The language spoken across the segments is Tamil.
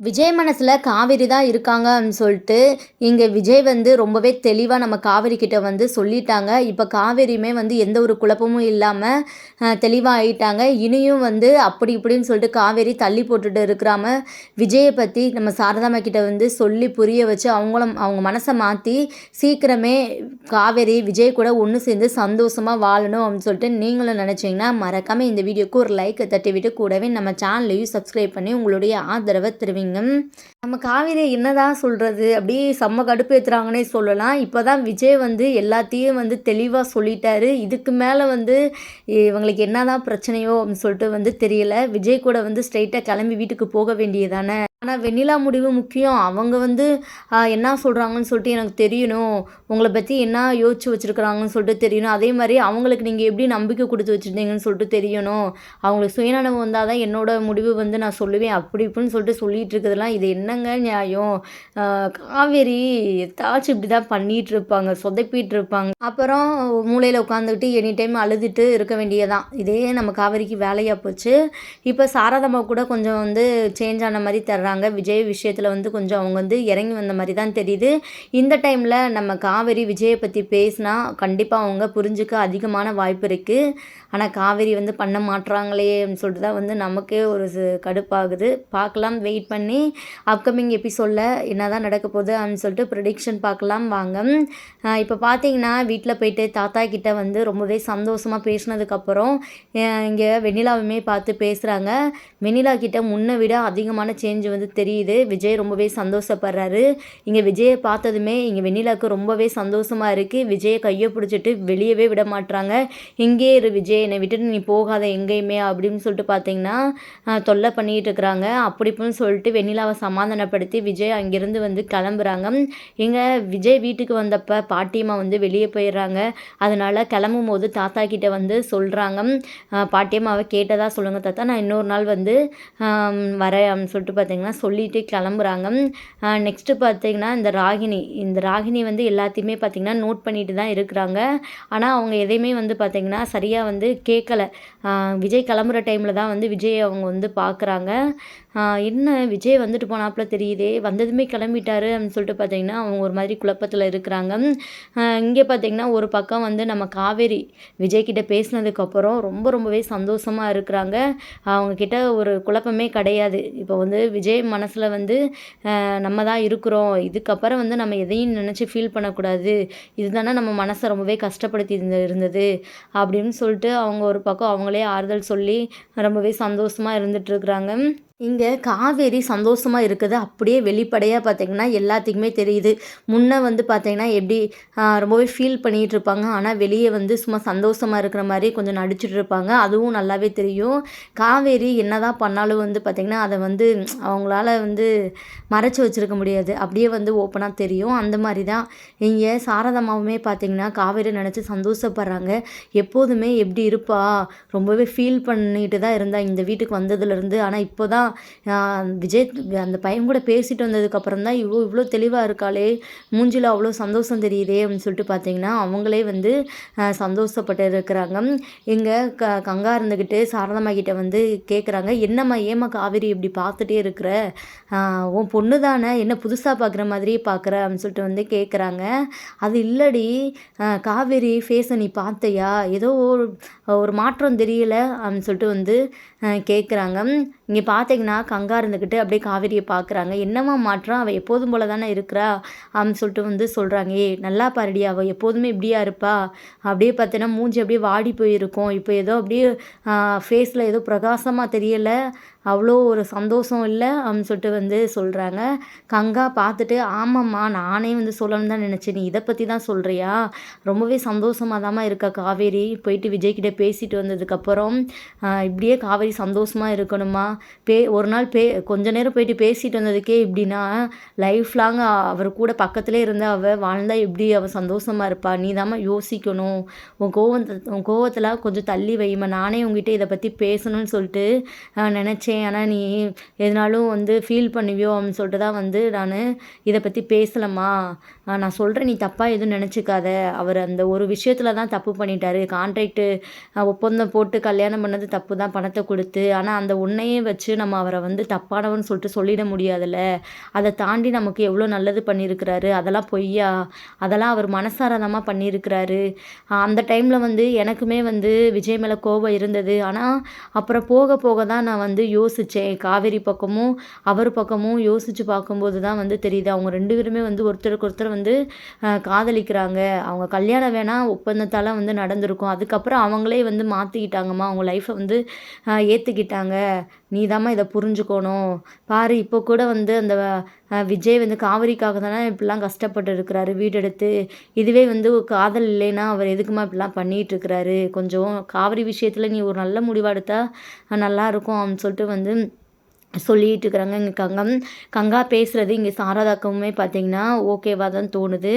விஜய் மனசில் காவேரி தான் இருக்காங்க அப்படின்னு சொல்லிட்டு இங்கே விஜய் வந்து ரொம்பவே தெளிவாக நம்ம காவேரி கிட்ட வந்து சொல்லிட்டாங்க. இப்போ காவேரியுமே வந்து எந்த ஒரு குழப்பமும் இல்லாமல் தெளிவாக ஆகிட்டாங்க இனியும் வந்து அப்படி இப்படின்னு சொல்லிட்டு காவேரி தள்ளி போட்டுட்டு இருக்கிறாம விஜயை பற்றி நம்ம சாரதாமா கிட்ட வந்து சொல்லி புரிய வச்சு அவங்களும் அவங்க மனசை மாற்றி சீக்கிரமே காவேரி விஜய் கூட ஒன்று சேர்ந்து சந்தோஷமாக வாழணும் அப்படின்னு சொல்லிட்டு நீங்களும் நினச்சிங்கன்னா மறக்காமல் இந்த வீடியோக்கு ஒரு லைக் தட்டி விட்டு கூடவே நம்ம சேனலையும் சப்ஸ்கிரைப் பண்ணி உங்களுடைய ஆதரவை தருவீங்க. நம்ம காவேரி என்னதான் சொல்கிறது அப்படியே செம்ம கடுப்பு ஏற்றுறாங்கன்னே சொல்லலாம். இப்போ தான் விஜய் வந்து எல்லாத்தையும் வந்து தெளிவாக சொல்லிட்டாரு. இதுக்கு மேலே வந்து இவங்களுக்கு என்னதான் பிரச்சனையோ அப்படின்னு சொல்லிட்டு வந்து தெரியல. விஜய் கூட வந்து ஸ்ட்ரைட்டாக கிளம்பி வீட்டுக்கு போக வேண்டியதானே ஆனால் வெண்ணிலா முடிவு முக்கியம். அவங்க வந்து என்ன சொல்கிறாங்கன்னு சொல்லிட்டு எனக்கு தெரியணும். உங்களை பற்றி என்ன யோசிச்சு வச்சுருக்குறாங்கன்னு சொல்லிட்டு தெரியணும். அதே மாதிரி அவங்களுக்கு நீங்கள் எப்படி நம்பிக்கை கொடுத்து வச்சுருந்தீங்கன்னு சொல்லிட்டு தெரியணும். அவங்களுக்கு சுயநனவு வந்தால் தான் என்னோட முடிவு வந்து நான் சொல்லுவேன். அப்படி இப்படின்னு சொல்லிட்டு சொல்லிட்டு இருக்கிறதுலாம் இது என்னங்க நியாயம்? காவேரி எதாச்சும் இப்படி தான் பண்ணிகிட்டு இருப்பாங்க சொதப்பிட்டு இருப்பாங்க. அப்புறம் மூலையில் உட்காந்துக்கிட்டு எனி டைம் அழுதுட்டு இருக்க வேண்டியதான் இதே நம்ம காவேரிக்கு வேலையாக போச்சு. இப்போ சாரதம்மா கூட கொஞ்சம் வந்து சேஞ்ச் ஆன மாதிரி தர்றாங்க. விஜய் விஷயத்தில் வந்து கொஞ்சம் அவங்க வந்து இறங்கி வந்த மாதிரி தான் தெரியுது. இந்த டைமில் நம்ம காவேரி விஜயை பற்றி பேசினா கண்டிப்பாக அவங்க புரிஞ்சுக்க அதிகமான வாய்ப்பு இருக்குது ஆனால் காவேரி வந்து பண்ண மாட்றாங்களே அப்படின்னு சொல்லிட்டு தான் வந்து நமக்கே ஒரு சு- கடுப்பாகுது. பார்க்கலாம் வெயிட் பண்ணி அப்கமிங் எபிசோடில் என்ன தான் நடக்க போகுது அப்படின்னு சொல்லிட்டு ப்ரிடிக்ஷன் பார்க்கலாம் வாங்க. இப்போ பார்த்தீங்கன்னா வீட்டில் போயிட்டு தாத்தா கிட்டே வந்து ரொம்பவே சந்தோஷமாக பேசினதுக்கப்புறம் இங்கே வெண்ணிலாவுமே பார்த்து பேசுகிறாங்க வெண்ணிலா கிட்ட முன்னை விட அதிகமான சேஞ்ச் வந்து தெரியுது. விஜய் ரொம்பவே சந்தோஷப்படுறாரு. இங்கே விஜயை பார்த்ததுமே இங்கே வெண்ணிலாவுக்கு ரொம்பவே சந்தோஷமாக இருக்குது விஜயை கையை பிடிச்சிட்டு வெளியவே விட மாட்டுறாங்க இங்கே இரு விஜய் என்னை விட்டுட்டு நீ போகாத எங்கேயுமே அப்படின்னு சொல்லிட்டு பார்த்தீங்கன்னா தொல்லை பண்ணிகிட்டு இருக்கிறாங்க. அப்படி இப்படின்னு சொல்லிட்டு வெண்ணிலாவை சமாதானப்படுத்தி விஜய் அங்கேருந்து வந்து கிளம்புறாங்க. இங்கே விஜய் வீட்டுக்கு வந்தப்போ பாட்டியம்மா வந்து வெளியே போயிடுறாங்க. அதனால் கிளம்பும் போது தாத்தா கிட்டே வந்து சொல்கிறாங்க பாட்டியம்மாவை கேட்டதாக சொல்லுங்கள் தாத்தா. நான் இன்னொரு நாள் வந்து வரேன் அப்படின்னு சொல்லிட்டு பார்த்தீங்கன்னா சொல்லிட்டு கிளம்புறாங்க. நெக்ஸ்ட்டு பார்த்தீங்கன்னா இந்த ராகினி. இந்த ராகினி வந்து எல்லாத்தையுமே பார்த்தீங்கன்னா நோட் பண்ணிட்டு தான் இருக்கிறாங்க. ஆனால் அவங்க எதையுமே வந்து பார்த்தீங்கன்னா சரியாக வந்து கேட்கல விஜய் கிளம்புற டைமில் தான் வந்து விஜய் அவங்க வந்து பார்க்குறாங்க என்ன விஜய் வந்துட்டு போனாப்புல தெரியுதே வந்ததுமே கிளம்பிட்டாரு அப்படின்னு சொல்லிட்டு பார்த்தீங்கன்னா அவங்க ஒரு மாதிரி குழப்பத்தில் இருக்கிறாங்க. இங்கே பார்த்தீங்கன்னா ஒரு பக்கம் வந்து நம்ம காவேரி விஜய்கிட்ட பேசினதுக்கப்புறம் ரொம்ப ரொம்பவே சந்தோஷமாக இருக்கிறாங்க. அவங்கக்கிட்ட ஒரு குழப்பமே கிடையாது. இப்போ வந்து விஜய் மனசில் வந்து நம்ம தான் இருக்கிறோம். இதுக்கப்புறம் வந்து நம்ம எதையும் நினச்சி ஃபீல் பண்ணக்கூடாது. இதுதானே நம்ம மனசை ரொம்பவே கஷ்டப்படுத்தி இருந்தது அப்படின்னு சொல்லிட்டு அவங்க ஒரு பக்கம் அவங்களே ஆறுதல் சொல்லி ரொம்பவே சந்தோஷமாக இருந்துகிட்ருக்குறாங்க இங்கே காவேரி சந்தோஷமாக இருக்குது அப்படியே வெளிப்படையாக பார்த்தீங்கன்னா எல்லாத்துக்குமே தெரியுது. முன்னே வந்து பார்த்தீங்கன்னா எப்படி ரொம்பவே ஃபீல் பண்ணிகிட்டு இருப்பாங்க. ஆனால் வெளியே வந்து சும்மா சந்தோஷமாக இருக்கிற மாதிரி கொஞ்சம் நடிச்சிட்டு இருப்பாங்க. அதுவும் நல்லாவே தெரியும். காவேரி என்னதான் பண்ணாலும் வந்து பார்த்திங்கன்னா அதை வந்து அவங்களால வந்து மறைச்சி வச்சிருக்க முடியாது. அப்படியே வந்து ஓப்பனாக தெரியும். அந்த மாதிரி தான். இங்கே சாரதாமாவுமே பார்த்திங்கன்னா காவேரி நினச்சி சந்தோஷப்படுறாங்க. எப்போதுமே எப்படி இருப்பா? ரொம்பவே ஃபீல் பண்ணிட்டு தான் இருந்தா. இந்த வீட்டுக்கு வந்ததுலேருந்து ஆனால் இப்போ தான் விஜய் அந்த பையன் கூட பேசிட்டு வந்ததுக்கப்புறம் தான் இவ்வளோ இவ்வளோ தெளிவாக இருக்காளே மூஞ்சில் அவ்வளோ சந்தோஷம் தெரியுதே அப்படின்னு சொல்லிட்டு பார்த்தீங்கன்னா அவங்களே வந்து சந்தோஷப்பட்டு இருக்கிறாங்க. இங்கே க கங்கா இருந்துக்கிட்டு சாரதாம்மா கிட்ட வந்து கேட்குறாங்க என்னம்மா ஏம்மா காவேரி இப்படி பார்த்துட்டே இருக்கிற? உன் பொண்ணு தானே என்ன புதுசாக பார்க்குற மாதிரியே பார்க்குற அப்படின்னு சொல்லிட்டு வந்து கேட்குறாங்க அது இல்லடி காவேரி ஃபேஸை நீ பார்த்தையா ஏதோ ஒரு ஒரு மாற்றம் தெரியல அப்படின்னு சொல்லிட்டு வந்து கேட்குறாங்க இங்கே பார்த்தீங்கன்னா கங்கா இருந்துக்கிட்டு அப்படியே காவேரியை பார்க்குறாங்க என்னம்மா மாற்றம்? அவள் எப்போதும் போல தானே இருக்கிறா? அப்படின்னு சொல்லிட்டு வந்து சொல்கிறாங்க ஏ நல்லா பாருடி அவள் எப்போதுமே இப்படியா இருப்பா. அப்படியே பார்த்தீங்கன்னா மூஞ்சி அப்படியே வாடி போயிருக்கும். இப்போ ஏதோ அப்படியே ஃபேஸில் ஏதோ பிரகாசமாக தெரியலை. அவ்வளோ ஒரு சந்தோஷம் இல்லை அப்படின்னு சொல்லிட்டு வந்து சொல்கிறாங்க கங்கா பார்த்துட்டு ஆமாம்மா நானே வந்து சொல்லணும்னு தான் நினச்சேன். நீ இதை பற்றி தான் சொல்கிறியா ரொம்பவே சந்தோஷமாக தாம்மா இருக்கா காவேரி. போயிட்டு விஜய்கிட்ட பேசிட்டு வந்ததுக்கப்புறம் இப்படியே காவேரி சந்தோஷமாக இருக்கணுமா பே ஒரு நாள் பே கொஞ்ச நேரம் போயிட்டு பேசிட்டு வந்ததுக்கே இப்படின்னா லைஃப் லாங் அவர் கூட பக்கத்துலேயே இருந்து அவள் வாழ்ந்தால் எப்படி அவள் சந்தோஷமாக இருப்பா? நீ தாம்மா யோசிக்கணும். உன் கோவத்தை உன் கோவத்தில் கொஞ்சம் தள்ளி வைமா நானே உங்ககிட்ட இதை பற்றி பேசணும்னு சொல்லிட்டு நினச்சேன். நினச்சேன் ஆனால் நீ எதுனாலும் வந்து ஃபீல் பண்ணுவியோ அப்படின்னு சொல்லிட்டு தான் வந்து நான் இதை பற்றி பேசலம்மா. நான் சொல்கிறேன் நீ தப்பாக எதுவும் நினச்சிக்காத. அவர் அந்த ஒரு விஷயத்தில் தான் தப்பு பண்ணிட்டாரு. கான்ட்ராக்டு ஒப்பந்தம் போட்டு கல்யாணம் பண்ணது தப்பு தான் பணத்தை கொடுத்து. ஆனால் அந்த உன்னையே வச்சு நம்ம அவரை வந்து தப்பானவன்னு சொல்லிட்டு சொல்லிட முடியாதுல்ல. அதை தாண்டி நமக்கு எவ்வளோ நல்லது பண்ணியிருக்கிறாரு அதெல்லாம் பொய்யா? அதெல்லாம் அவர் மனசாரதமாக பண்ணியிருக்கிறாரு அந்த டைமில் வந்து எனக்குமே வந்து விஜய் மேலே கோபம் இருந்தது. ஆனால் அப்புறம் போக போக தான் நான் வந்து யோசித்தேன் காவேரி பக்கமும் அவர் பக்கமும் யோசித்து பார்க்கும்போது தான் வந்து தெரியுது. அவங்க ரெண்டு பேருமே வந்து ஒருத்தருக்கு ஒருத்தர் வந்து காதலிக்கிறாங்க. அவங்க கல்யாணம் வேணால் ஒப்பந்தத்தால் வந்து நடந்திருக்கும். அதுக்கப்புறம் அவங்களே வந்து மாற்றிக்கிட்டாங்கம்மா அவங்க லைஃப்பை வந்து ஏற்றுக்கிட்டாங்க நீ தாம்மா இதை புரிஞ்சுக்கணும். பாரு இப்போ கூட வந்து அந்த விஜய் வந்து காவிரிக்காக தானே இப்படிலாம் கஷ்டப்பட்டு இருக்கிறாரு. வீடு எடுத்து இதுவே வந்து காதல் இல்லைன்னா அவர் எதுக்குமா இப்படிலாம் பண்ணிகிட்டு இருக்கிறாரு? கொஞ்சம் காவிரி விஷயத்தில் நீ ஒரு நல்ல முடிவாக எடுத்தால் நல்லாயிருக்கும் அப்படின்னு சொல்லிட்டு வந்து சொல்லிகிட்டு இருக்கிறாங்க இங்கே கங்கம் கங்கா பேசுகிறது இங்கே சாரதாக்கவுமே பார்த்தீங்கன்னா ஓகேவாக தான் தோணுது.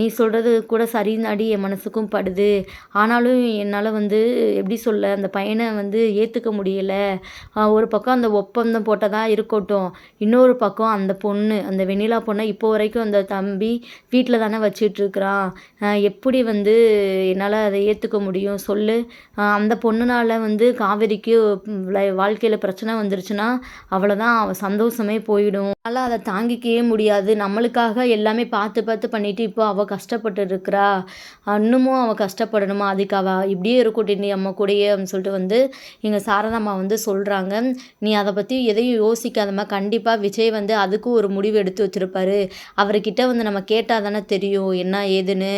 நீ சொல்கிறது கூட சரிந்தாடி என் மனசுக்கும் படுது. ஆனாலும் என்னால் வந்து எப்படி சொல்ல அந்த பையனை வந்து ஏற்றுக்க முடியலை. ஒரு பக்கம் அந்த ஒப்பந்தம் போட்டதாக இருக்கட்டும். இன்னொரு பக்கம் அந்த பொண்ணு அந்த வெண்ணிலா பொண்ணை இப்போ வரைக்கும் அந்த தம்பி வீட்டில் தானே வச்சிட்ருக்குறான் எப்படி வந்து என்னால் அதை ஏற்றுக்க முடியும்? சொல்லு. அந்த பொண்ணுனால் வந்து காவேரிக்கு வாழ்க்கையில் பிரச்சனை வந்துருச்சுன்னா அவ்வளோதான் அவள் சந்தோஷமே போயிடும். அதனால் அதை தாங்கிக்கவே முடியாது. நம்மளுக்காக எல்லாமே பார்த்து பார்த்து பண்ணிவிட்டு இப்போ அவள் கஷ்டப்பட்டு இருக்கிறா இன்னமும் அவள் கஷ்டப்படணுமா? அதுக்கு அவள் இப்படியே இருக்கட்டும் நீ அம்மா கூடயே அப்படின்னு சொல்லிட்டு வந்து எங்கள் சாரதாம்மா வந்து சொல்கிறாங்க நீ அதை பற்றி எதையும் யோசிக்காதம்மா. கண்டிப்பாக விஜய் வந்து அதுக்கும் ஒரு முடிவு எடுத்து வச்சுருப்பாரு. அவர்கிட்ட வந்து நம்ம கேட்டால் தானே தெரியும் என்ன ஏதுன்னு.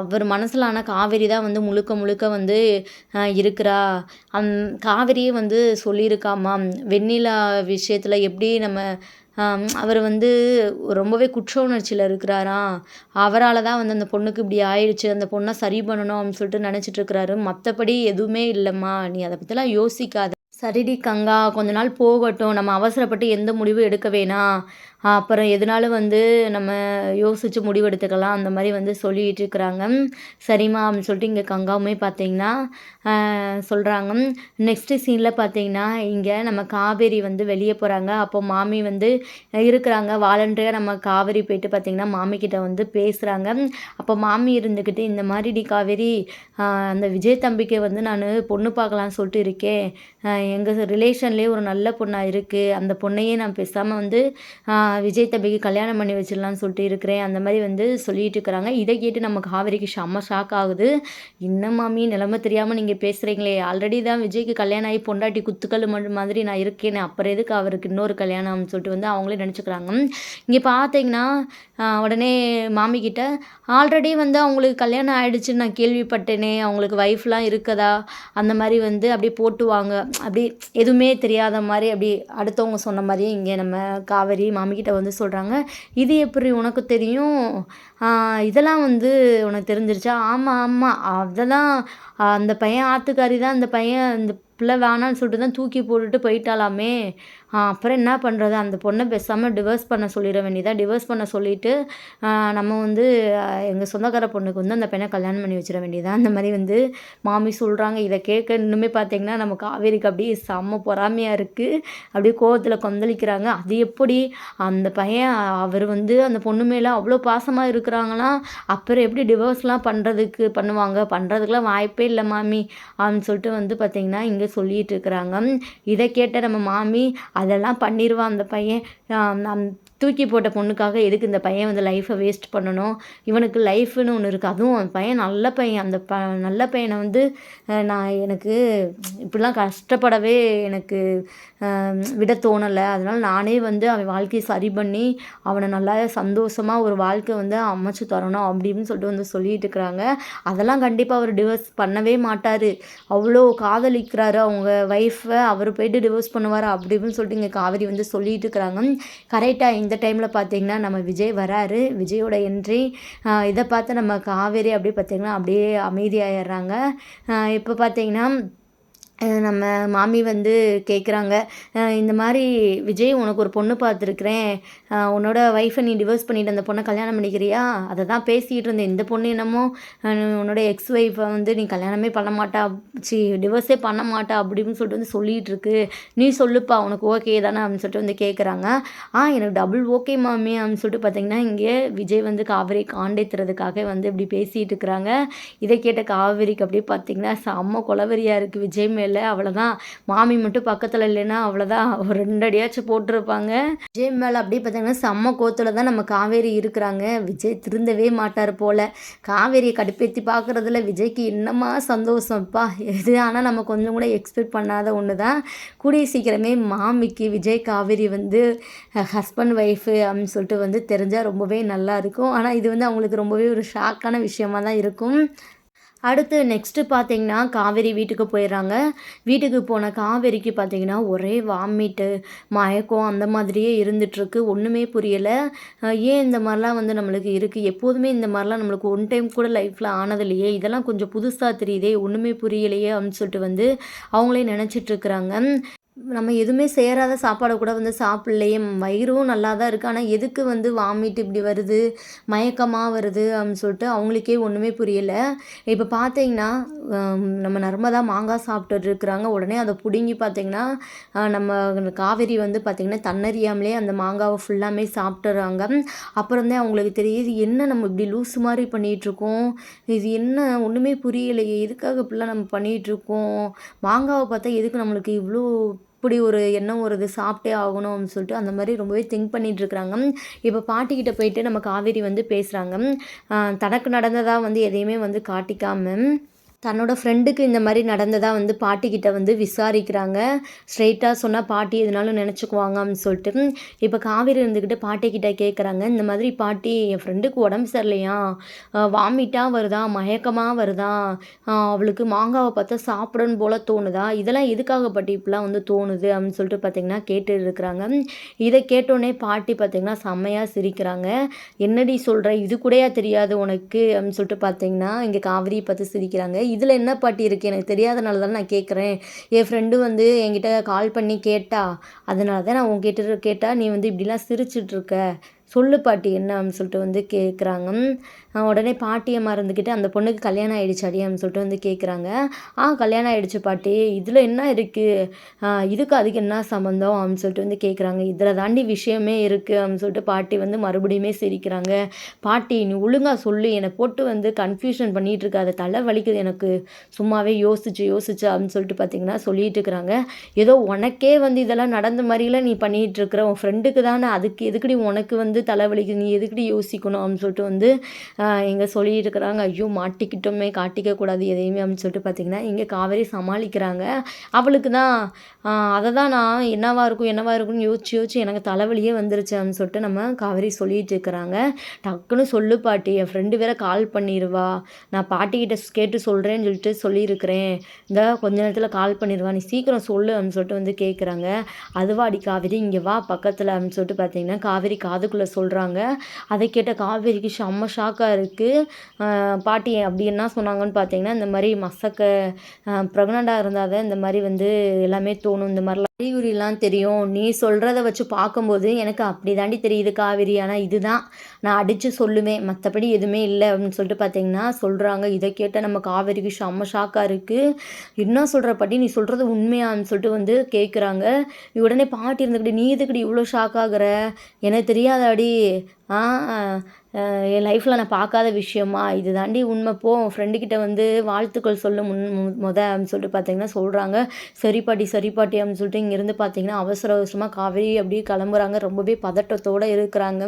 அவர் மனசில் ஆனால் காவேரி தான் வந்து முழுக்க முழுக்க வந்து இருக்கிறா. அந் காவேரியே வந்து சொல்லியிருக்காமா வெண்ணிலா விஷயத்தில் எப்படி நம்ம அவர் வந்து ரொம்பவே குற்ற உணர்ச்சியில் இருக்கிறாரா? அவரால் தான் வந்து அந்த பொண்ணுக்கு இப்படி ஆயிடுச்சு அந்த பொண்ணை சரி பண்ணணும் அப்படின்னு சொல்லிட்டு நினச்சிட்ருக்கிறாரு மற்றபடி எதுவுமே இல்லைம்மா நீ அதை பற்றிலாம் யோசிக்காத. சரிடி கங்கா கொஞ்ச நாள் போகட்டும். நம்ம அவசரப்பட்டு எந்த முடிவும் எடுக்க வேணாம். அப்புறம் எதுனாலும் வந்து நம்ம யோசித்து முடிவெடுத்துக்கலாம்? அந்த மாதிரி வந்து சொல்லிகிட்டு இருக்கிறாங்க. சரிம்மா அப்படின்னு சொல்லிட்டு இங்கே கங்காவுமே பார்த்தீங்கன்னா சொல்கிறாங்க நெக்ஸ்ட்டு சீனில் பார்த்தீங்கன்னா இங்கே நம்ம காவேரி வந்து வெளியே போகிறாங்க அப்போ மாமி வந்து இருக்கிறாங்க. வாலண்டியாக நம்ம காவேரி போயிட்டு பார்த்திங்கன்னா மாமிக்கிட்ட வந்து பேசுகிறாங்க அப்போ மாமி இருந்துக்கிட்டு இந்த மாதிரி டி காவேரி அந்த விஜய் தம்பிக்கு வந்து நான் பொண்ணு பார்க்கலான்னு சொல்லிட்டு இருக்கேன் எங்கள் ரிலேஷன்லேயே ஒரு நல்ல பொண்ணாக இருக்குது அந்த பொண்ணையே நான் பேசாமல் வந்து விஜய் தம்பிக்கு கல்யாணம் பண்ணி வச்சிடலான்னு சொல்லிட்டு இருக்கிறேன். அந்த மாதிரி வந்து சொல்லிட்டு இருக்கிறாங்க. இதை கேட்டு நம்ம காவேரிக்கு செம்ம ஷாக் ஆகுது. இன்னும் மாமி நிலமை தெரியாமல் நீங்கள் பேசுகிறீங்களே ஆல்ரெடி தான் விஜய்க்கு கல்யாணம் ஆகி பொண்டாட்டி குத்துக்கல் மாதிரி நான் இருக்கேன் அப்புறம் எதுக்கு அவருக்கு இன்னொரு கல்யாணம்னு சொல்லிட்டு வந்து அவங்களே நினச்சிக்கிறாங்க. இங்கே பார்த்தீங்கன்னா உடனே மாமிக்கிட்ட ஆல்ரெடி வந்து அவங்களுக்கு கல்யாணம் ஆகிடுச்சுன்னு நான் கேள்விப்பட்டேனே. அவங்களுக்கு ஒய்ஃப்லாம் இருக்கதா? அந்த மாதிரி வந்து அப்படியே போட்டுவாங்க. அப்படி எதுவுமே தெரியாத மாதிரி அப்படி அடுத்தவங்க சொன்ன மாதிரியே இங்கே நம்ம காவேரி மாமி அவகிட்ட வந்து சொல்கிறாங்க இது எப்படி உனக்கு தெரியும்? இதெல்லாம் வந்து உனக்கு தெரிஞ்சிருச்சா? ஆமாம் ஆமாம் அதெல்லாம் அந்த பையன் ஆத்துக்காரி தான் அந்த பையன் இந்த பிள்ளை வேணான்னு சொல்லிட்டு தான் தூக்கி போட்டுட்டு போயிட்டாலாமே அப்புறம் என்ன பண்ணுறது அந்த பொண்ணை பேசாமல் டிவோர்ஸ் பண்ண சொல்லிட வேண்டியதாக டிவோர்ஸ் பண்ண சொல்லிவிட்டு நம்ம வந்து எங்கள் சொந்தக்கார பொண்ணுக்கு வந்து அந்த பையனை கல்யாணம் பண்ணி வச்சிட வேண்டியதாக அந்த மாதிரி வந்து மாமி சொல்கிறாங்க இதை கேட்க இன்னுமே பார்த்தீங்கன்னா நம்ம காவேரிக்கு அப்படியே செம்ம பொறாமையாக இருக்குது அப்படியே கோவத்தில் கொந்தளிக்கிறாங்க. அது எப்படி? அந்த பையன் அவர் வந்து அந்த பொண்ணு மேலே அவ்வளோ பாசமாக இருக்கிறாங்களாம் அப்புறம் எப்படி டிவோர்ஸ்லாம் பண்ணுறதுக்கு பண்ணுவாங்க? பண்ணுறதுக்குலாம் வாய்ப்பே இல்லை மாமி. அப்படின்னு சொல்லிட்டு வந்து பார்த்திங்கன்னா இங்கே சொல்லிகிட்டு இருக்கிறாங்க. இதை கேட்ட நம்ம மாமி அதெல்லாம் பண்ணிடுவான் அந்த பையன். தூக்கி போட்ட பொண்ணுக்காக எதுக்கு இந்த பையன் வந்து லைஃப்பை வேஸ்ட் பண்ணணும்? இவனுக்கு லைஃப்னு ஒன்று இருக்குது அதுவும் அந்த பையன் நல்ல பையன். அந்த ப நல்ல பையனை வந்து நான் எனக்கு இப்படிலாம் கஷ்டப்படவே எனக்கு விட தோணலை. அதனால் நானே வந்து அவன் வாழ்க்கையை சரி பண்ணி அவனை நல்லா சந்தோஷமாக ஒரு வாழ்க்கை வந்து அமைச்சு தரணும் அப்படின்னு சொல்லிட்டு வந்து சொல்லிட்டு இருக்கிறாங்க. அதெல்லாம் கண்டிப்பாக அவர் டிவோர்ஸ் பண்ணவே மாட்டார். அவ்வளோ காதலிக்கிறாரு அவங்க ஒய்ஃபை அவர் போயிட்டு டிவோர்ஸ் பண்ணுவார் அப்படி இப்படின்னு சொல்லிட்டு இங்கே காவேரி வந்து சொல்லிட்டு இருக்கிறாங்க. கரெக்டாக இந்த டைமில் பார்த்தீங்கன்னா நம்ம விஜய் வராரு. விஜயோட என்ட்ரி இதை பார்த்து நம்ம காவேரி அப்படி பார்த்திங்கன்னா அப்படியே அமைதியாகிடுறாங்க இப்போ பார்த்தீங்கன்னா நம்ம மாமி வந்து கேட்குறாங்க இந்த மாதிரி விஜய் உனக்கு ஒரு பொண்ணு பார்த்துருக்குறேன் உன்னோட ஒய்ஃபை நீ டிவோர்ஸ் பண்ணிட்டு அந்த பொண்ணை கல்யாணம் பண்ணிக்கிறியா? அதை தான் பேசிகிட்டு இருந்தேன். இந்த பொண்ணு என்னமோ உன்னோட எக்ஸ் ஒய்ஃபை வந்து நீ கல்யாணமே பண்ண மாட்டா. சி டிவோர்ஸே பண்ண மாட்டா அப்படின்னு சொல்லிட்டு வந்து சொல்லிகிட்டு இருக்கு. நீ சொல்லுப்பா உனக்கு ஓகே தானே அப்படின்னு சொல்லிட்டு வந்து கேட்குறாங்க ஆ எனக்கு டபுள் ஓகே மாமி அப்படின்னு சொல்லிட்டு பார்த்தீங்கன்னா இங்கே விஜய் வந்து காவேரி காண்டேத்துறதுக்காக வந்து இப்படி பேசிகிட்டு இருக்கிறாங்க. இதை கேட்ட காவேரிக்கு அப்படியே பார்த்தீங்கன்னா செம்ம கொலவெறியாக இருக்குது விஜய் மேலே இல்லை அவ்வளோதான் மாமி மட்டும் பக்கத்தில் இல்லைன்னா அவ்வளோதான் ஒரு ரெண்டு அடியாச்சும் போட்டிருப்பாங்க. விஜய் மேலே அப்படியே பார்த்தீங்கன்னா செம்ம கோத்தில் தான் நம்ம காவேரி இருக்கிறாங்க. விஜய் திருந்தவே மாட்டார் போல். காவேரியை கடுப்பேற்றி பார்க்குறதுல விஜய்க்கு என்னமா சந்தோஷம்ப்பா. எது ஆனால் நம்ம கொஞ்சம் கூட எக்ஸ்பெக்ட் பண்ணாத ஒன்று தான் கூடிய சீக்கிரமே மாமிக்கு விஜய் காவேரி வந்து ஹஸ்பண்ட் ஒய்ஃபு அப்படின்னு சொல்லிட்டு வந்து தெரிஞ்சால் ரொம்பவே நல்லா இருக்கும். ஆனால் இது வந்து அவங்களுக்கு ரொம்பவே ஒரு ஷாக்கான விஷயமா தான் இருக்கும். அடுத்து நெக்ஸ்ட்டு பார்த்தீங்கன்னா காவேரி வீட்டுக்கு போயிடுறாங்க. வீட்டுக்கு போன காவேரிக்கு பார்த்தீங்கன்னா ஒரே வாமிட்டு மயக்கம் அந்த மாதிரியே இருந்துகிட்ருக்கு ஒன்றுமே புரியலை. ஏன் இந்த மாதிரிலாம் வந்து நம்மளுக்கு இருக்குது எப்போதுமே இந்த மாதிரிலாம் நம்மளுக்கு ஒன் டைம் கூட லைஃப்பில் ஆனதில்லையே. இதெல்லாம் கொஞ்சம் புதுசாக தெரியுதே. ஒன்றுமே புரியலையே அப்படின்னு சொல்லிட்டு வந்து அவங்களே நினச்சிட்ருக்குறாங்க நம்ம எதுவுமே சேராத சாப்பாடை கூட வந்து சாப்பிட்லையே. வயிறும் நல்லா தான் இருக்குது ஆனால் எதுக்கு வந்து வாமிட் இப்படி வருது? மயக்கமாக வருது அப்படின்னு சொல்லிட்டு அவங்களுக்கே ஒன்றுமே புரியலை. இப்போ பார்த்தீங்கன்னா நம்ம நர்மதா மாங்காய் சாப்பிட்டுட்டு இருக்கிறாங்க. உடனே அதை பிடுங்கி பார்த்தீங்கன்னா நம்ம காவேரி வந்து பார்த்திங்கன்னா தன்னறியாமலே அந்த மாங்காவை ஃபுல்லாமே சாப்பிட்டுறாங்க. அப்புறம் தான் அவங்களுக்கு தெரியுது என்ன நம்ம இப்படி லூஸ் மாதிரி பண்ணிகிட்ருக்கோம் இது என்ன? ஒன்றுமே புரியலையே. எதுக்காக இப்படிலாம் நம்ம பண்ணிகிட்ருக்கோம் மாங்காவை பார்த்தா எதுக்கு நம்மளுக்கு இவ்வளோ இப்படி ஒரு எண்ணம் வருது சாப்பிட்டே ஆகணும் அப்படின்னு சொல்லிட்டு அந்த மாதிரி ரொம்பவே திங்க் பண்ணிட்டு இருக்கிறாங்க. இப்போ பாட்டிக்கிட்ட போயிட்டு நம்ம காவேரி வந்து பேசுகிறாங்க தனக்கு நடந்ததாக வந்து எதையுமே வந்து காட்டிக்காமல் தன்னோட ஃப்ரெண்டுக்கு இந்த மாதிரி நடந்ததாக வந்து பாட்டிக்கிட்ட வந்து விசாரிக்கிறாங்க. ஸ்ட்ரெயிட்டாக சொன்னால் பாட்டி எதுனாலும் நினச்சிக்குவாங்க அப்படின்னு சொல்லிட்டு இப்போ காவேரி இருந்துக்கிட்டு பாட்டிக்கிட்ட கேட்குறாங்க இந்த மாதிரி பாட்டி என் ஃப்ரெண்டுக்கு உடம்பு சரியில்லையா? வாமிட்டாக வருதா? மயக்கமாக வருதா? அவளுக்கு மாங்காவை பார்த்தா சாப்பிடணும் போல் தோணுதா? இதெல்லாம் எதுக்காக பாட்டி இப்படிலாம் வந்து தோணுது அப்படின்னு சொல்லிட்டு பார்த்திங்கன்னா கேட்டு இருக்கிறாங்க. இதை கேட்டோடனே பாட்டி பார்த்திங்கன்னா செம்மையாக சிரிக்கிறாங்க. என்னடி சொல்கிற இது கூடயா தெரியாது உனக்கு அப்படின்னு சொல்லிட்டு பார்த்தீங்கன்னா இங்கே காவிரி பார்த்து சிரிக்கிறாங்க. இதில் என்ன பாட்டி இருக்குது எனக்கு தெரியாதனால தான் நான் கேட்குறேன். என் ஃப்ரெண்டு வந்து என்கிட்ட கால் பண்ணி கேட்டா அதனால தான் நான் உங்ககிட்ட கேட்டால் நீ வந்து இப்படிலாம் சிரிச்சிட்ருக்க சொல்லு பாட்டி என்ன அப்படின்னு சொல்லிட்டு வந்து கேட்குறாங்க. உடனே பாட்டியம்மா இருந்துக்கிட்டு அந்த பொண்ணுக்கு கல்யாணம் ஆகிடுச்சு அடி அப்படின்னு சொல்லிட்டு வந்து கேட்குறாங்க ஆ கல்யாணம் ஆயிடுச்சு பாட்டி. இதில் என்ன இருக்குது இதுக்கு அதுக்கு என்ன சம்மந்தம் அப்படின்னு சொல்லிட்டு வந்து கேட்குறாங்க இதில் தாண்டி விஷயமே இருக்குது அப்படின்னு சொல்லிட்டு பாட்டி வந்து மறுபடியுமே சிரிக்கிறாங்க. பாட்டி நீ ஒழுங்காக சொல்லு. என்னை போட்டு வந்து கன்ஃபியூஷன் பண்ணிகிட்டு இருக்காது. தலை வலிக்குது எனக்கு. சும்மாவே யோசிச்சு யோசிச்சு அப்படின்னு சொல்லிட்டு பார்த்தீங்கன்னா சொல்லிட்டு இருக்கிறாங்க. ஏதோ உனக்கே வந்து இதெல்லாம் நடந்த மாதிரிலாம் நீ பண்ணிகிட்டு இருக்கிற. உன் ஃப்ரெண்டுக்கு தானே. அதுக்கு எதுக்குடி உனக்கு வந்து தலைவலிக்குது நீ எதுக்குடி யோசிக்கணும்? அப்படின்னு சொல்லிட்டு வந்து இங்கே சொல்லியிருக்கிறாங்க இருக்கிறாங்க ஐயோ மாட்டிக்கிட்டோமே காட்டிக்க கூடாது எதையுமே அப்படின்னு சொல்லிட்டு பார்த்தீங்கன்னா இங்கே காவேரி சமாளிக்கிறாங்க. அவளுக்கு தான் அதை தான் நான் என்னவா இருக்கும் என்னவா இருக்கும்னு யோசிச்சு யோசிச்சு எனக்கு தலைவலியே வந்துருச்சு அப்படின்னு சொல்லிட்டு நம்ம காவேரி சொல்லிட்டு இருக்கிறாங்க. டக்குன்னு சொல்லு பாட்டி என் ஃப்ரெண்டு வேற கால் பண்ணிடுவா நான் பாட்டிக்கிட்ட கேட்டு சொல்கிறேன்னு சொல்லிட்டு சொல்லியிருக்கிறேன். இந்த கொஞ்ச நேரத்தில் கால் பண்ணிடுவா நீ சீக்கிரம் சொல்லு அப்படின்னு சொல்லிட்டு வந்து கேட்குறாங்க அதுவாடி காவேரி இங்கே வா பக்கத்தில் அப்படின்னு சொல்லிட்டு பார்த்தீங்கன்னா காவேரி காதுக்குள்ளே சொல்கிறாங்க அதை கேட்ட காவேரிக்கு செம்ம ஷாக்காக இருக்குது பாட்டி அப்படி என்ன சொன்னாங்கன்னு பார்த்தீங்கன்னா இந்த மாதிரி மசக்க ப்ரெக்னெண்ட்டாக இருந்தால் தான் இந்த மாதிரி வந்து எல்லாமே தோணும். இந்த மாதிரிலாம் அறிகுறிலாம் தெரியும். நீ சொல்கிறத வச்சு பார்க்கும்போது எனக்கு அப்படி தாண்டி தெரியுது காவேரி. ஆனால் இதுதான். நான் அடித்து சொல்லுவேன் மற்றபடி எதுவுமே இல்லை அப்படின்னு சொல்லிட்டு பார்த்தீங்கன்னா சொல்கிறாங்க இதை கேட்ட நம்ம காவேரிக்கு செம்ம ஷாக்காக இருக்குது என்ன சொல்கிற பாட்டி? நீ சொல்கிறது உண்மையான்னு சொல்லிட்டு வந்து கேட்குறாங்க உடனே பாட்டி இருந்துக்கிட்டு நீ இதுக்கிட்ட இவ்வளோ ஷாக் ஆகுற? எனக்கு தெரியாதாடி. ஆ என் லைஃப்பில் நான் பார்க்காத விஷயமா? இது தாண்டி உண்மை. போ. உன் ஃப்ரெண்டுக்கிட்ட வந்து வாழ்த்துக்கள் சொல்ல முன் முத அப்படின்னு சொல்லிட்டு பார்த்தீங்கன்னா சொல்கிறாங்க சரி பாட்டி சரி பாட்டி அப்படின்னு சொல்லிட்டு இங்கேருந்து பார்த்தீங்கன்னா அவசர அவசரமாக காவேரி அப்படியே கிளம்புறாங்க. ரொம்பவே பதட்டத்தோடு இருக்கிறாங்க.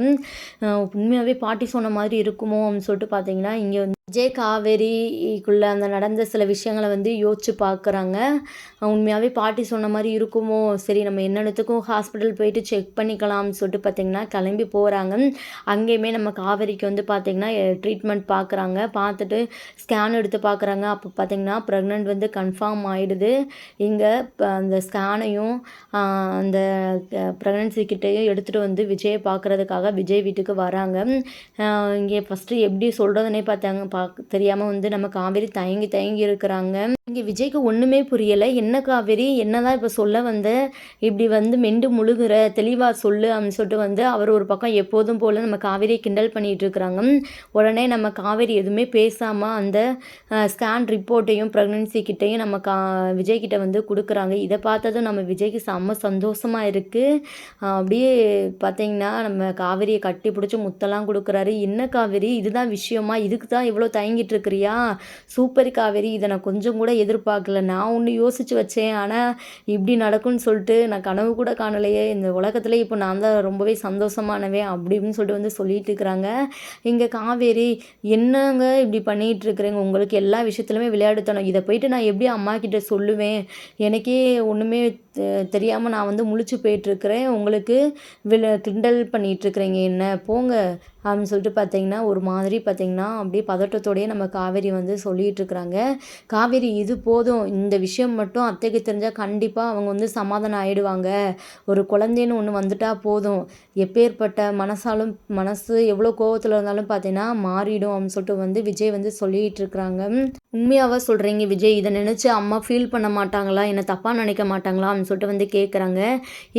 உண்மையாகவே பாட்டி சொன்ன மாதிரி இருக்குமோ அப்படின்னு சொல்லிட்டு பார்த்தீங்கன்னா இங்கே வந்து விஜய் காவேரிக்குள்ளே அந்த நடந்த சில விஷயங்களை வந்து யோசிச்சு பார்க்குறாங்க. உண்மையாகவே பாட்டி சொன்ன மாதிரி இருக்குமோ? சரி நம்ம என்னென்னத்துக்கும் ஹாஸ்பிட்டல் போயிட்டு செக் பண்ணிக்கலாம்னு சொல்லிட்டு பார்த்தீங்கன்னா கிளம்பி போகிறாங்க அங்கேயுமே நம்ம காவேரிக்கு வந்து பார்த்தீங்கன்னா ட்ரீட்மெண்ட் பார்க்குறாங்க பார்த்துட்டு ஸ்கேன் எடுத்து பார்க்குறாங்க அப்போ பார்த்தீங்கன்னா ப்ரெக்னென்ட் வந்து கன்ஃபார்ம் ஆகிடுது இங்கே அந்த ஸ்கேனையும் அந்த ப்ரெக்னன்சி கிட்டேயும் எடுத்துகிட்டு வந்து விஜயை பார்க்குறதுக்காக விஜய் வீட்டுக்கு வராங்க. இங்கே ஃபஸ்ட்டு எப்படி சொல்கிறதுனே பார்த்தாங்க பார்க்க தெரியாமல் வந்து நம்ம காவேரி தயங்கி தயங்கி இருக்கிறாங்க. இங்கே விஜய்க்கு ஒன்றுமே புரியலை. என்ன காவேரி? என்னதான் இப்போ சொல்ல வந்த? இப்படி வந்து மெண்டு முழுகுற தெளிவாக சொல்லு அப்படின்னு சொல்லிட்டு வந்து அவர் ஒரு பக்கம் எப்போதும் போல் நம்ம காவேரியை கிண்டல் பண்ணிகிட்டு இருக்கிறாங்க. உடனே நம்ம காவேரி எதுவுமே பேசாமல் அந்த ஸ்கேன் ரிப்போர்ட்டையும் ப்ரெக்னென்சி கிட்டையும் நம்ம கா விஜய் கிட்ட வந்து கொடுக்குறாங்க. இதை பார்த்ததும் நம்ம விஜய்க்கு செம்ம சந்தோஷமாக இருக்குது அப்படியே பார்த்தீங்கன்னா நம்ம காவேரியை கட்டி பிடிச்சி முத்தெல்லாம் கொடுக்குறாரு. என்ன காவேரி? இதுதான் விஷயமா? இதுக்கு தான் இவ்வளோ தயங்கிட்டு இருக்கிறியா? சூப்பர் காவேரி இதை நான் கொஞ்சம் கூட எதிர்பார்க்கல. நான் ஒன்று யோசித்து வச்சேன். ஆனால் இப்படி நடக்கும்னு சொல்லிட்டு நான் கனவு கூட காணலையே. இந்த உலகத்தில் இப்போ நான் தான் ரொம்பவே சந்தோஷமானவே அப்படின்னு சொல்லிட்டு வந்து சொல்லிட்டு இருக்கிறாங்க. இங்கே காவேரி என்னங்க இப்படி பண்ணிகிட்டு இருக்கிறேங்க? உங்களுக்கு எல்லா விஷயத்துலையுமே விளையாடுத்தணும் இதை போயிட்டு நான் எப்படி அம்மா கிட்ட சொல்லுவேன்? எனக்கே ஒன்றுமே தெரியாமல் நான் வந்து முழிச்சு போயிட்டுருக்கிறேன் உங்களுக்கு வில கிண்டல் பண்ணிகிட்ருக்குறீங்க என்ன? போங்க. அப்படின்னு சொல்லிட்டு பார்த்தீங்கன்னா ஒரு மாதிரி பார்த்தீங்கன்னா அப்படியே பதட்டத்தோடையே நம்ம காவேரி வந்து சொல்லிகிட்டு இருக்கிறாங்க காவேரி இது போதும். இந்த விஷயம் மட்டும் அத்தைக்கு தெரிஞ்சால் கண்டிப்பாக அவங்க வந்து சமாதானம் ஆகிடுவாங்க ஒரு குழந்தைன்னு ஒன்று வந்துட்டால் போதும். எப்பேற்பட்ட மனசாலும் மனசு எவ்வளோ கோவத்தில் இருந்தாலும் பார்த்தீங்கன்னா மாறிடும் அப்படின்னு சொல்லிட்டு வந்து விஜய் வந்து சொல்லிகிட்டு இருக்கிறாங்க உண்மையாகவே சொல்கிறீங்க விஜய்? இதை நினச்சி அம்மா ஃபீல் பண்ண மாட்டாங்களா? என்னை தப்பாக நினைக்க மாட்டாங்களா? அப்படின்னு சொல்லிட்டு வந்து கேட்குறாங்க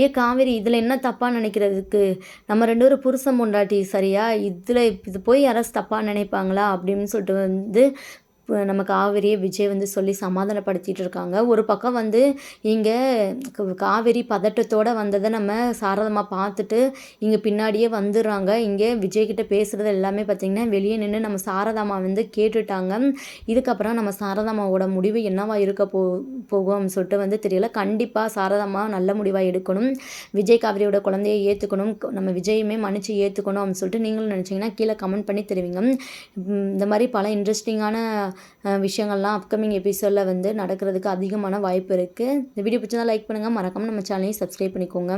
ஏ காவேரி இதில் என்ன தப்பாக நினைக்கிறதுக்கு? நம்ம ரெண்டு பேரும் புருஷன் பொண்டாட்டி சரியா? இதில் இது போய் யாராவது தப்பாக நினைப்பாங்களா அப்படின்னு சொல்லிட்டு வந்து நம்ம காவேரியை விஜய் வந்து சொல்லி சமாதானப்படுத்திட்டு இருக்காங்க ஒரு பக்கம் வந்து இங்கே காவேரி பதட்டத்தோடு வந்ததை நம்ம சாரதமாக பார்த்துட்டு இங்கே பின்னாடியே வந்துடுறாங்க. இங்கே விஜய்கிட்ட பேசுகிறது எல்லாமே பார்த்திங்கன்னா வெளியே நின்று நம்ம சாரதாமா வந்து கேட்டுட்டாங்க. இதுக்கப்புறம் நம்ம சாரதாமாவோட முடிவு என்னவா இருக்க போ போகும் சொல்லிட்டு வந்து தெரியல. கண்டிப்பாக சாரதாமா நல்ல முடிவாக எடுக்கணும். விஜய் காவிரியோட குழந்தைய ஏற்றுக்கணும் நம்ம விஜயுமே மன்னிச்சு ஏற்றுக்கணும் அப்படின்னு சொல்லிட்டு நீங்களும் நினச்சிங்கன்னா கீழே கமெண்ட் பண்ணி தெரிவிங்க. இந்த மாதிரி பல இன்ட்ரெஸ்டிங்கான விஷயங்கள்லாம் அப்கமிங் எபிசோடில் வந்து நடக்கிறதுக்கு அதிகமான வாய்ப்பு இருக்குது இந்த வீடியோ பிடிச்சதா லைக் பண்ணுங்கள் மறக்காமல் நம்ம சேனலையும் சப்ஸ்கிரைப் பண்ணிக்கோங்க.